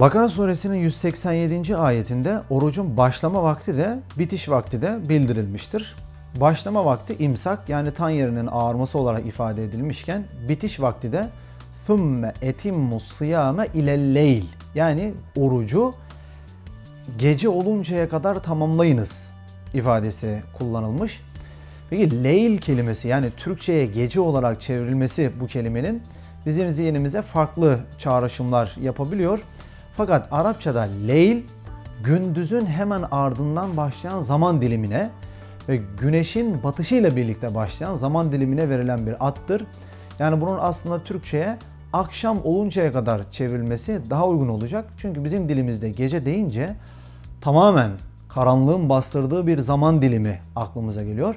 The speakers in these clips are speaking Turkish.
Bakara suresinin 187. ayetinde orucun başlama vakti de bitiş vakti de bildirilmiştir. Başlama vakti imsak yani tan yerinin ağarması olarak ifade edilmişken bitiş vakti de thumme etimmu sıyame ile leyl yani orucu gece oluncaya kadar tamamlayınız ifadesi kullanılmış. Peki leyl kelimesi yani Türkçe'ye gece olarak çevrilmesi bu kelimenin bizim zihnimize farklı çağrışımlar yapabiliyor. Fakat Arapçada leyl gündüzün hemen ardından başlayan zaman dilimine ve güneşin batışıyla birlikte başlayan zaman dilimine verilen bir addır. Yani bunun aslında Türkçe'ye akşam oluncaya kadar çevrilmesi daha uygun olacak. Çünkü bizim dilimizde gece deyince tamamen karanlığın bastırdığı bir zaman dilimi aklımıza geliyor.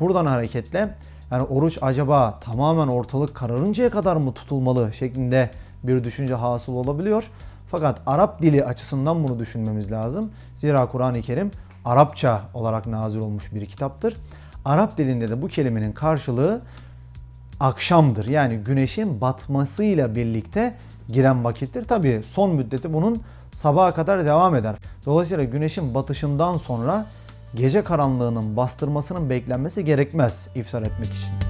Buradan hareketle yani oruç acaba tamamen ortalık kararıncaya kadar mı tutulmalı şeklinde bir düşünce hasıl olabiliyor. Fakat Arap dili açısından bunu düşünmemiz lazım. Zira Kur'an-ı Kerim Arapça olarak nazil olmuş bir kitaptır. Arap dilinde de bu kelimenin karşılığı akşamdır. Yani güneşin batmasıyla birlikte giren vakittir. Tabi son müddeti bunun sabaha kadar devam eder. Dolayısıyla güneşin batışından sonra gece karanlığının bastırmasının beklenmesi gerekmez iftar etmek için.